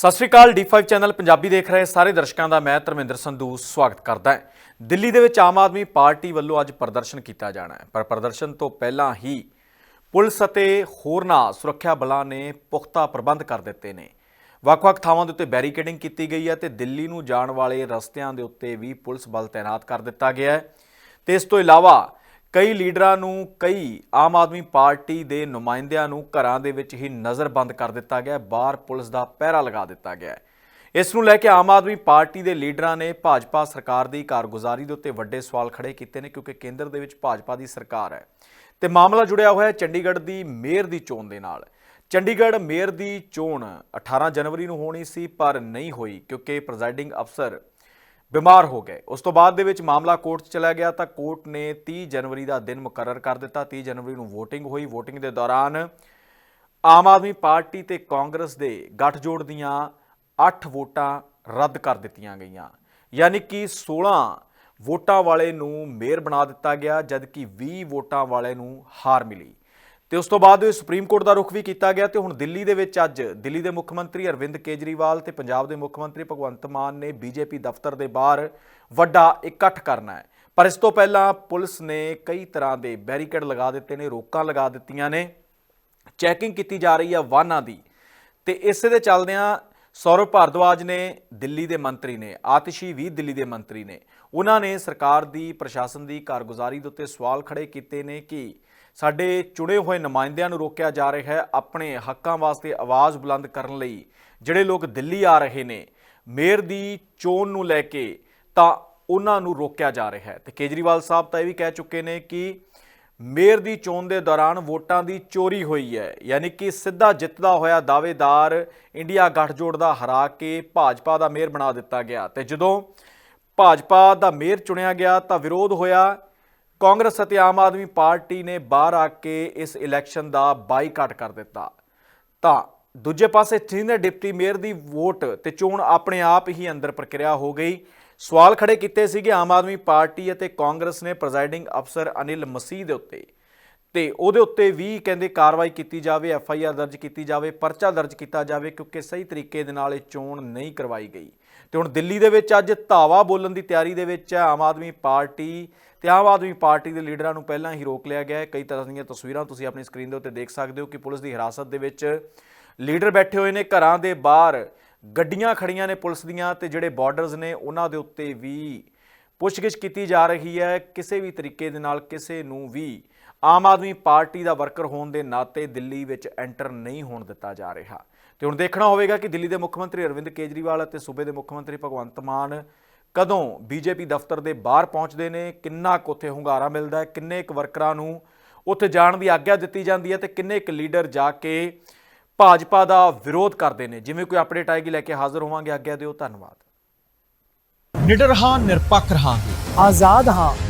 ਸਤਿ ਸ਼੍ਰੀ ਅਕਾਲ D5 channel Punjabi ਦੇਖ ਰਹੇ ਸਾਰੇ ਦਰਸ਼ਕਾਂ ਦਾ, ਮੈਂ ਧਰਮਿੰਦਰ ਸੰਧੂ, ਸਵਾਗਤ ਕਰਦਾ ਹਾਂ। ਦਿੱਲੀ ਦੇ ਵਿੱਚ ਆਮ ਆਦਮੀ ਪਾਰਟੀ ਵੱਲੋਂ ਅੱਜ ਪ੍ਰਦਰਸ਼ਨ ਕੀਤਾ ਜਾਣਾ ਹੈ, ਪਰ ਪ੍ਰਦਰਸ਼ਨ ਤੋਂ ਪਹਿਲਾਂ ਹੀ ਪੁਲਿਸ ਅਤੇ ਹੋਰਨਾਂ ਸੁਰੱਖਿਆ ਬਲਾਂ ਨੇ ਪੁਖਤਾ ਪ੍ਰਬੰਧ ਕਰ ਦਿੱਤੇ ਨੇ। ਵੱਖ-ਵੱਖ ਥਾਵਾਂ ਦੇ ਉੱਤੇ ਬੈਰੀਕੇਡਿੰਗ ਕੀਤੀ ਗਈ ਹੈ ਤੇ ਦਿੱਲੀ ਨੂੰ ਜਾਣ ਵਾਲੇ ਰਸਤਿਆਂ ਦੇ ਉੱਤੇ ਵੀ ਪੁਲਿਸ ਬਲ ਤਾਇਨਾਤ ਕਰ ਦਿੱਤਾ ਗਿਆ ਹੈ। ਤੇ ਇਸ ਤੋਂ ਇਲਾਵਾ ਕਈ ਲੀਡਰਾਂ ਨੂੰ, ਕਈ ਆਮ ਆਦਮੀ ਪਾਰਟੀ ਦੇ ਨੁਮਾਇੰਦਿਆਂ ਨੂੰ ਘਰਾਂ ਦੇ ਵਿੱਚ ਹੀ ਨਜ਼ਰਬੰਦ ਕਰ ਦਿੱਤਾ ਗਿਆ ਬਾਹਰ ਪੁਲਿਸ ਦਾ ਪਹਿਰਾ ਲਗਾ ਦਿੱਤਾ ਗਿਆ ਹੈ। ਇਸ ਨੂੰ ਲੈ ਕੇ ਆਮ ਆਦਮੀ ਪਾਰਟੀ ਦੇ ਲੀਡਰਾਂ ਨੇ ਭਾਜਪਾ ਸਰਕਾਰ ਦੀ ਕਾਰਗੁਜ਼ਾਰੀ ਦੇ ਉੱਤੇ ਵੱਡੇ ਸਵਾਲ ਖੜੇ ਕੀਤੇ ਨੇ, ਕਿਉਂਕਿ ਕੇਂਦਰ ਦੇ ਵਿੱਚ ਭਾਜਪਾ ਦੀ ਸਰਕਾਰ ਹੈ। ਤੇ ਮਾਮਲਾ ਜੁੜਿਆ ਹੋਇਆ ਹੈ ਚੰਡੀਗੜ੍ਹ ਦੀ ਮੇਅਰ ਦੀ ਚੋਣ ਦੇ ਨਾਲ। ਚੰਡੀਗੜ੍ਹ ਮੇਅਰ ਦੀ ਚੋਣ 18 ਜਨਵਰੀ ਨੂੰ ਹੋਣੀ ਸੀ, ਪਰ ਨਹੀਂ ਹੋਈ, ਕਿਉਂਕਿ ਪ੍ਰੈਜ਼ਾਈਡਿੰਗ ਅਫਸਰ ਬਿਮਾਰ ਹੋ ਗਏ। ਉਸ ਤੋਂ ਬਾਅਦ ਦੇ ਵਿੱਚ ਮਾਮਲਾ ਕੋਰਟ 'ਚ ਚਲਾ ਗਿਆ ਤਾਂ ਕੋਰਟ ਨੇ 30 ਜਨਵਰੀ ਦਾ ਦਿਨ ਮੁਕਰਰ ਕਰ ਦਿੱਤਾ। 30 ਜਨਵਰੀ ਨੂੰ VOTING ਹੋਈ। VOTING ਦੇ ਦੌਰਾਨ ਆਮ ਆਦਮੀ ਪਾਰਟੀ ਤੇ ਕਾਂਗਰਸ ਦੇ ਗੱਠਜੋੜ ਦੀਆਂ 8 ਵੋਟਾਂ ਰੱਦ ਕਰ ਦਿੱਤੀਆਂ ਗਈਆਂ। ਯਾਨੀ ਕਿ 16 ਵੋਟਾਂ ਵਾਲੇ ਨੂੰ ਮੇਅਰ ਬਣਾ ਦਿੱਤਾ ਗਿਆ, ਜਦਕਿ 20 ਵੋਟਾਂ ਵਾਲੇ ਨੂੰ ਹਾਰ ਮਿਲੀ। ਤੇ ਉਸ ਤੋਂ ਬਾਅਦ ਸੁਪਰੀਮ ਕੋਰਟ ਦਾ ਰੁਖ ਵੀ ਕੀਤਾ ਗਿਆ ਤੇ ਹੁਣ ਦਿੱਲੀ ਦੇ ਵਿੱਚ ਅੱਜ ਦਿੱਲੀ ਦੇ ਮੁੱਖ ਮੰਤਰੀ ਅਰਵਿੰਦ ਕੇਜਰੀਵਾਲ ਤੇ ਪੰਜਾਬ ਦੇ ਮੁੱਖ ਮੰਤਰੀ ਭਗਵੰਤ ਮਾਨ ਨੇ ਬੀਜੇਪੀ ਦਫ਼ਤਰ ਦੇ ਬਾਹਰ ਵੱਡਾ ਇਕੱਠ ਕਰਨਾ ਹੈ। ਪਰ ਇਸ ਤੋਂ ਪਹਿਲਾਂ ਪੁਲਿਸ ਨੇ ਕਈ ਤਰ੍ਹਾਂ ਦੇ ਬੈਰੀਕੇਡ ਲਗਾ ਦਿੱਤੇ ਨੇ, ਰੋਕਾਂ ਲਗਾ ਦਿੱਤੀਆਂ ਨੇ। ਚੈਕਿੰਗ ਕੀਤੀ ਜਾ ਰਹੀ ਹੈ ਵਾਹਨਾਂ ਦੀ। ਤੇ ਇਸੇ ਦੇ ਚੱਲਦਿਆਂ ਸੌਰਵ ਭਾਰਦਵਾਜ ਨੇ ਦਿੱਲੀ ਦੇ ਮੰਤਰੀ ਨੇ, ਆਤਿਸ਼ੀ ਵੀ ਦਿੱਲੀ ਦੇ ਮੰਤਰੀ ਨੇ। ਉਹਨਾਂ ਨੇ ਸਰਕਾਰ ਦੀ, ਪ੍ਰਸ਼ਾਸਨ ਦੀ ਕਾਰਗੁਜ਼ਾਰੀ ਦੇ ਉੱਤੇ ਸਵਾਲ ਖੜੇ ਕੀਤੇ ਨੇ ਕਿ ਸਾਡੇ ਚੁਣੇ ਹੋਏ ਨੁਮਾਇੰਦਿਆਂ ਨੂੰ ਰੋਕਿਆ ਜਾ ਰਿਹਾ ਹੈ ਆਪਣੇ ਹੱਕਾਂ ਵਾਸਤੇ ਆਵਾਜ਼ ਬੁਲੰਦ ਕਰਨ ਲਈ। ਜਿਹੜੇ ਲੋਕ ਦਿੱਲੀ ਆ ਰਹੇ ਨੇ, ਮੇਅਰ ਦੀ ਚੋਣ ਨੂੰ ਲੈ ਕੇ ਤਾਂ ਉਹਨਾਂ ਨੂੰ ਰੋਕਿਆ ਜਾ ਰਿਹਾ ਹੈ। ਤੇ ਕੇਜਰੀਵਾਲ ਸਾਹਿਬ ਤਾਂ ਇਹ ਵੀ ਕਹਿ ਚੁੱਕੇ ਨੇ ਕਿ ਮੇਅਰ ਦੀ ਚੋਣ ਦੇ ਦੌਰਾਨ ਵੋਟਾਂ ਦੀ ਚੋਰੀ ਹੋਈ ਹੈ। ਯਾਨੀ ਕਿ ਸਿੱਧਾ ਜਿੱਤਦਾ ਹੋਇਆ ਦਾਅਵੇਦਾਰ ਇੰਡੀਆ ਗੱਠਜੋੜ ਦਾ ਹਰਾ ਕੇ ਭਾਜਪਾ ਦਾ ਮੇਅਰ ਬਣਾ ਦਿੱਤਾ ਗਿਆ। ਤੇ ਜਦੋਂ ਭਾਜਪਾ ਦਾ ਮੇਅਰ ਚੁਣਿਆ ਗਿਆ ਤਾਂ ਵਿਰੋਧ ਹੋਇਆ ਕਾਂਗਰਸ ਅਤੇ ਆਮ ਆਦਮੀ ਪਾਰਟੀ ਨੇ ਬਾਹਰ ਆ ਕੇ ਇਸ ਇਲੈਕਸ਼ਨ ਦਾ ਬਾਈਕਾਟ ਕਰ ਦਿੱਤਾ। ਤਾਂ ਦੂਜੇ ਪਾਸੇ ਸੀਨੀਅਰ ਡਿਪਟੀ ਮੇਅਰ ਦੀ ਵੋਟ ਤੇ ਚੋਣ ਆਪਣੇ ਆਪ ਹੀ ਅੰਦਰ ਪ੍ਰਕਿਰਿਆ ਹੋ ਗਈ। ਸਵਾਲ ਖੜੇ ਕੀਤੇ ਸੀਗੇ ਆਮ ਆਦਮੀ ਪਾਰਟੀ ਅਤੇ ਕਾਂਗਰਸ ਨੇ ਪ੍ਰੈਜ਼ਾਈਡਿੰਗ ਅਫਸਰ ਅਨਿਲ ਮਸੀਹ ਦੇ ਉੱਤੇ। ਤੇ ਉਹਦੇ ਉੱਤੇ ਵੀ ਕਹਿੰਦੇ ਕਾਰਵਾਈ ਕੀਤੀ ਜਾਵੇ, ਐਫ ਆਈ ਆਰ ਦਰਜ ਕੀਤੀ ਜਾਵੇ, ਪਰਚਾ ਦਰਜ ਕੀਤਾ ਜਾਵੇ ਕਿਉਂਕਿ ਸਹੀ ਤਰੀਕੇ ਦੇ ਨਾਲ ਇਹ ਚੋਣ ਨਹੀਂ ਕਰਵਾਈ ਗਈ। ਤੇ ਹੁਣ ਦਿੱਲੀ ਦੇ ਵਿੱਚ ਅੱਜ ਧਾਵਾ ਬੋਲਣ ਦੀ ਤਿਆਰੀ ਦੇ ਵਿੱਚ ਹੈ। ਆਮ ਆਦਮੀ ਪਾਰਟੀ ਤੇ ਆਮ ਆਦਮੀ ਪਾਰਟੀ ਦੇ ਲੀਡਰਾਂ ਨੂੰ ਪਹਿਲਾਂ ਹੀ ਰੋਕ ਲਿਆ ਗਿਆ ਹੈ। ਕਈ ਤਰ੍ਹਾਂ ਦੀਆਂ ਤਸਵੀਰਾਂ ਤੁਸੀਂ ਆਪਣੀ ਸਕਰੀਨ ਦੇ ਉੱਤੇ ਦੇਖ ਸਕਦੇ ਹੋ ਕਿ ਪੁਲਿਸ ਦੀ ਹਿਰਾਸਤ ਦੇ ਵਿੱਚ ਲੀਡਰ ਬੈਠੇ ਹੋਏ ਨੇ ਘਰਾਂ ਦੇ ਬਾਹਰ। ਗੱਡੀਆਂ ਖੜੀਆਂ ਨੇ ਪੁਲਿਸ ਦੀਆਂ ਤੇ ਜਿਹੜੇ ਬਾਰਡਰਸ ਨੇ ਉਹਨਾਂ ਦੇ ਉੱਤੇ ਵੀ ਪੁੱਛਗਿੱਛ ਕੀਤੀ ਜਾ ਰਹੀ ਹੈ। ਕਿਸੇ ਵੀ ਤਰੀਕੇ ਦੇ ਨਾਲ ਕਿਸੇ ਨੂੰ ਵੀ ਆਮ ਆਦਮੀ ਪਾਰਟੀ ਦਾ ਵਰਕਰ ਹੋਣ ਦੇ ਨਾਤੇ ਦਿੱਲੀ ਵਿੱਚ ਐਂਟਰ ਨਹੀਂ ਹੋਣ ਦਿੱਤਾ ਜਾ ਰਿਹਾ। ਤੇ ਹੁਣ ਦੇਖਣਾ ਹੋਵੇਗਾ ਕਿ ਦਿੱਲੀ ਦੇ ਮੁੱਖ ਮੰਤਰੀ ਅਰਵਿੰਦ ਕੇਜਰੀਵਾਲ ਅਤੇ ਸੂਬੇ ਦੇ ਮੁੱਖ ਮੰਤਰੀ ਭਗਵੰਤ ਮਾਨ ਕਦੋਂ ਬੀਜੇਪੀ ਦਫ਼ਤਰ ਦੇ ਬਾਹਰ ਪਹੁੰਚਦੇ ਨੇ ਕਿੰਨਾ ਕੁ ਉੱਥੇ ਹੁੰਗਾਰਾ ਮਿਲਦਾ ਹੈ ਕਿੰਨੇ ਕੁ ਵਰਕਰਾਂ ਨੂੰ ਉੱਥੇ ਜਾਣ ਦੀ ਆਗਿਆ ਦਿੱਤੀ ਜਾਂਦੀ ਹੈ ਤੇ ਕਿੰਨੇ ਕੁ ਲੀਡਰ ਜਾ ਕੇ ਭਾਜਪਾ ਦਾ ਵਿਰੋਧ ਕਰਦੇ ਨੇ। ਜਿਵੇਂ ਕੋਈ ਅਪਡੇਟ ਆਏਗੀ ਲੈ ਕੇ ਹਾਜ਼ਰ ਹੋਵਾਂਗੇ। ਆਗਿਆ ਦਿਓ ਧੰਨਵਾਦ। ਨਿਡਰ ਹਾਂ ਨਿਰਪੱਖ ਰਹਾਂਗੇ। ਆਜ਼ਾਦ ਹਾਂ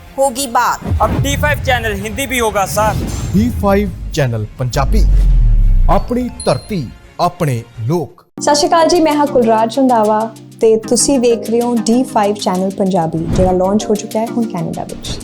होगी बात अब D5 चैनल हिंदी भी होगा सर D5 ਚੈਨਲ ਪੰਜਾਬੀ ਆਪਣੀ ਧਰਤੀ ਆਪਣੇ ਲੋਕ ਸਤਿ ਸ਼੍ਰੀ ਅਕਾਲ ਜੀ ਮੈਂ ਹਾਂ ਕੁਲਰਾਜ ਰੰਧਾਵਾ ਤੇ ਤੁਸੀਂ ਵੇਖ ਰਹੇ ਹੋ D5 ਚੈਨਲ ਪੰਜਾਬੀ ਜਿਹੜਾ ਲਾਂਚ ਹੋ ਚੁੱਕਾ ਹੈ ਹੁਣ ਕੈਨੇਡਾ ਵਿੱਚ